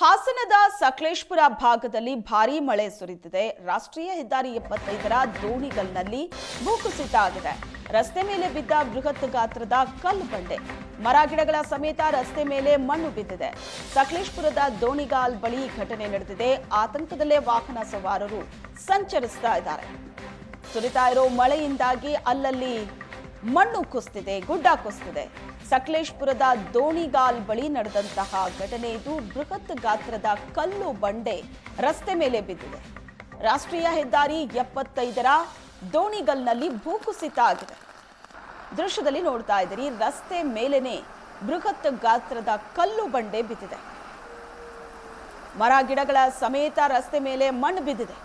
ಹಾಸನದ ಸಕಲೇಶ್ಪುರ ಭಾಗದಲ್ಲಿ ಭಾರಿ ಮಳೆ ಸುರಿದಿದೆ. ರಾಷ್ಟ್ರೀಯ ಹೆದ್ದಾರಿ ಎಪ್ಪತ್ತೈದರ ದೋಣಿಗಲ್ನಲ್ಲಿ ಭೂಕುಸಿತ ಆಗಿದೆ. ರಸ್ತೆ ಮೇಲೆ ಬಿದ್ದ ಬೃಹತ್ ಗಾತ್ರದ ಕಲ್ಲು ಬಂಡೆ. ಮರ ಗಿಡಗಳ ಸಮೇತ ರಸ್ತೆ ಮೇಲೆ ಮಣ್ಣು ಬಿದ್ದಿದೆ. ಸಕಲೇಶ್ಪುರದ ದೋಣಿಗಾಲ್ ಬಳಿ ಘಟನೆ ನಡೆದಿದೆ. ಆತಂಕದಲ್ಲೇ ವಾಹನ ಸವಾರರು ಸಂಚರಿಸ್ತಾ ಇದ್ದಾರೆ. ಸುರಿತಾ ಇರೋ ಮಳೆಯಿಂದಾಗಿ ಅಲ್ಲಲ್ಲಿ ಮಣ್ಣು ಕುಸ್ತಿದೆ, ಗುಡ್ಡ ಕುಸ್ತಿದೆ. ಸಕಲೇಶ್ಪುರದ ದೋಣಿಗಾಲ್ ಬಳಿ ನಡೆದಂತಹ ಘಟನೆ ಇದು. ಬೃಹತ್ ಗಾತ್ರದ ಕಲ್ಲು ಬಂಡೆ ರಸ್ತೆ ಮೇಲೆ ಬಿದ್ದಿದೆ. ರಾಷ್ಟ್ರೀಯ ಹೆದ್ದಾರಿ ಎಪ್ಪತ್ತೈದರ ದೋಣಿಗಲ್ನಲ್ಲಿ ಭೂಕುಸಿತ ಆಗಿದೆ. ದೃಶ್ಯದಲ್ಲಿ ನೋಡ್ತಾ ಇದ್ದೀರಿ, ರಸ್ತೆ ಮೇಲೇನೆ ಬೃಹತ್ ಗಾತ್ರದ ಕಲ್ಲು ಬಂಡೆ ಬಿದ್ದಿದೆ. ಮರ ಗಿಡಗಳ ಸಮೇತ ರಸ್ತೆ ಮೇಲೆ ಮಣ್ಣು ಬಿದ್ದಿದೆ.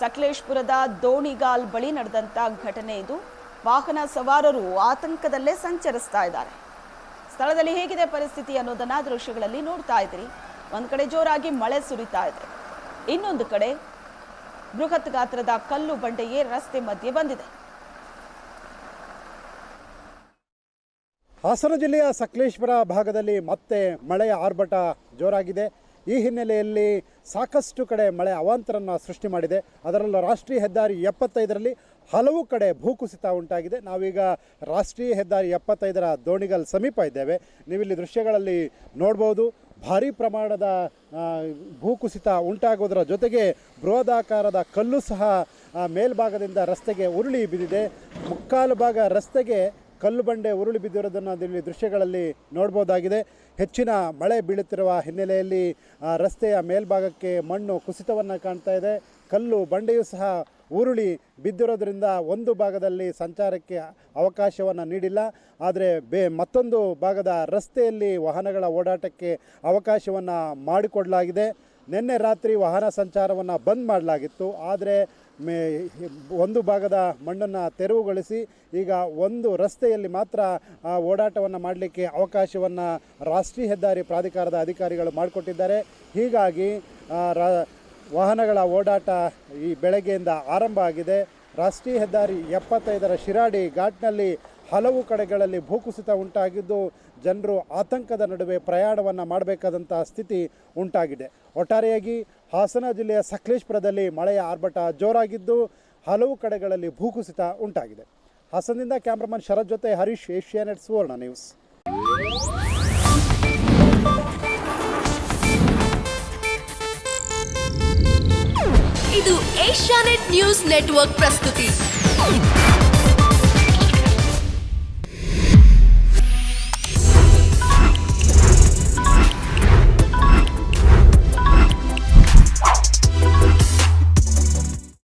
ಸಕಲೇಶ್ಪುರದ ದೋಣಿಗಾಲ್ ಬಳಿ ನಡೆದಂತ ಘಟನೆ ಇದು. ವಾಹನ ಸವಾರರು ಆತಂಕದಲ್ಲೇ ಸಂಚರಿಸ್ತಾ ಇದ್ದಾರೆ. ಸ್ಥಳದಲ್ಲಿ ಹೇಗಿದೆ ಪರಿಸ್ಥಿತಿ ಅನ್ನೋದನ್ನ ದೃಶ್ಯಗಳಲ್ಲಿ ನೋಡ್ತಾ ಇದ್ದೀರಿ ಒಂದು ಕಡೆ ಜೋರಾಗಿ ಮಳೆ ಸುರಿತಾ ಇದೆ. ಇನ್ನೊಂದು ಕಡೆ ಬೃಹತ್ ಗಾತ್ರದ ಕಲ್ಲು ಬಂಡೆಯೇ ರಸ್ತೆ ಮಧ್ಯೆ ಬಂದಿದೆ. ಹಾಸನ ಜಿಲ್ಲೆಯ ಸಕಲೇಶ್ವರ ಭಾಗದಲ್ಲಿ ಮತ್ತೆ ಮಳೆಯ ಆರ್ಭಟ ಜೋರಾಗಿದೆ. ಈ ಹಿನ್ನೆಲೆಯಲ್ಲಿ ಸಾಕಷ್ಟು ಕಡೆ ಮಳೆ ಅವಾಂತರನ್ನು ಸೃಷ್ಟಿ ಮಾಡಿದೆ. ಅದರಲ್ಲೂ ರಾಷ್ಟ್ರೀಯ ಹೆದ್ದಾರಿ ಎಪ್ಪತ್ತೈದರಲ್ಲಿ ಹಲವು ಕಡೆ ಭೂಕುಸಿತ ಉಂಟಾಗಿದೆ. ನಾವೀಗ ರಾಷ್ಟ್ರೀಯ ಹೆದ್ದಾರಿ ಎಪ್ಪತ್ತೈದರ ದೋಣಿಗಲ್ ಸಮೀಪ ಇದ್ದೇವೆ. ನೀವಿಲ್ಲಿ ದೃಶ್ಯಗಳಲ್ಲಿ ನೋಡ್ಬೋದು, ಭಾರೀ ಪ್ರಮಾಣದ ಭೂಕುಸಿತ ಉಂಟಾಗೋದರ ಜೊತೆಗೆ ಬೃಹದಾಕಾರದ ಕಲ್ಲು ಸಹ ಮೇಲ್ಭಾಗದಿಂದ ರಸ್ತೆಗೆ ಉರುಳಿ ಬಿದ್ದಿದೆ. ಮುಕ್ಕಾಲು ಭಾಗ ರಸ್ತೆಗೆ ಕಲ್ಲು ಬಂಡೆ ಉರುಳಿ ಬಿದ್ದಿರೋದನ್ನು ಇಲ್ಲಿ ದೃಶ್ಯಗಳಲ್ಲಿ ನೋಡ್ಬೋದಾಗಿದೆ. ಹೆಚ್ಚಿನ ಮಳೆ ಬೀಳುತ್ತಿರುವ ಹಿನ್ನೆಲೆಯಲ್ಲಿ ರಸ್ತೆಯ ಮೇಲ್ಭಾಗಕ್ಕೆ ಮಣ್ಣು ಕುಸಿತವನ್ನು ಕಾಣ್ತಾ ಇದೆ. ಕಲ್ಲು ಬಂಡೆಯೂ ಸಹ ಉರುಳಿ ಬಿದ್ದಿರೋದ್ರಿಂದ ಒಂದು ಭಾಗದಲ್ಲಿ ಸಂಚಾರಕ್ಕೆ ಅವಕಾಶವನ್ನು ನೀಡಿಲ್ಲ. ಆದರೆ ಬೇ, ಮತ್ತೊಂದು ಭಾಗದ ರಸ್ತೆಯಲ್ಲಿ ವಾಹನಗಳ ಓಡಾಟಕ್ಕೆ ಅವಕಾಶವನ್ನು ಮಾಡಿಕೊಡಲಾಗಿದೆ. ನಿನ್ನೆ ರಾತ್ರಿ ವಾಹನ ಸಂಚಾರವನ್ನು ಬಂದ್ ಮಾಡಲಾಗಿತ್ತು. ಆದರೆ ಮೇ ಒಂದು ಭಾಗದ ಮಣ್ಣನ್ನು ತೆರವುಗೊಳಿಸಿ ಈಗ ಒಂದು ರಸ್ತೆಯಲ್ಲಿ ಮಾತ್ರ ಆ ಓಡಾಟವನ್ನು ಮಾಡಲಿಕ್ಕೆ ಅವಕಾಶವನ್ನು ರಾಷ್ಟ್ರೀಯ ಹೆದ್ದಾರಿ ಪ್ರಾಧಿಕಾರದ ಅಧಿಕಾರಿಗಳು ಮಾಡಿಕೊಟ್ಟಿದ್ದಾರೆ. ಹೀಗಾಗಿ ರಾ- ವಾಹನಗಳ ಓಡಾಟ ಈ ಬೆಳಗ್ಗೆಯಿಂದ ಆರಂಭ ಆಗಿದೆ. ರಾಷ್ಟ್ರೀಯ ಹೆದ್ದಾರಿ ಎಪ್ಪತ್ತೈದರ ಶಿರಾಡಿ ಘಾಟ್ನಲ್ಲಿ ಹಲವು ಕಡೆಗಳಲ್ಲಿ ಭೂಕುಸಿತ ಉಂಟಾಗಿದ್ದು ಜನರು ಆತಂಕದ ನಡುವೆ ಪ್ರಯಾಣವನ್ನು ಮಾಡಬೇಕಾದಂಥ ಸ್ಥಿತಿ ಉಂಟಾಗಿದೆ. ಒಟ್ಟಾರೆಯಾಗಿ ಹಾಸನ ಜಿಲ್ಲೆಯ ಸಕಲೇಶ್ಪುರದಲ್ಲಿ ಮಳೆಯ ಆರ್ಭಟ ಜೋರಾಗಿದ್ದು ಹಲವು ಕಡೆಗಳಲ್ಲಿ ಭೂಕುಸಿತ ಉಂಟಾಗಿದೆ. ಹಾಸನದಿಂದ ಕ್ಯಾಮ್ರಾಮನ್ ಶರತ್ ಜೊತೆ ಹರೀಶ್ ಏಷ್ಯಾನೆಟ್ ಸುವರ್ಣ ನ್ಯೂಸ್. ಇದು ಏಷ್ಯಾನೆಟ್ ನ್ಯೂಸ್ ನೆಟ್ವರ್ಕ್ ಪ್ರಸ್ತುತಿ.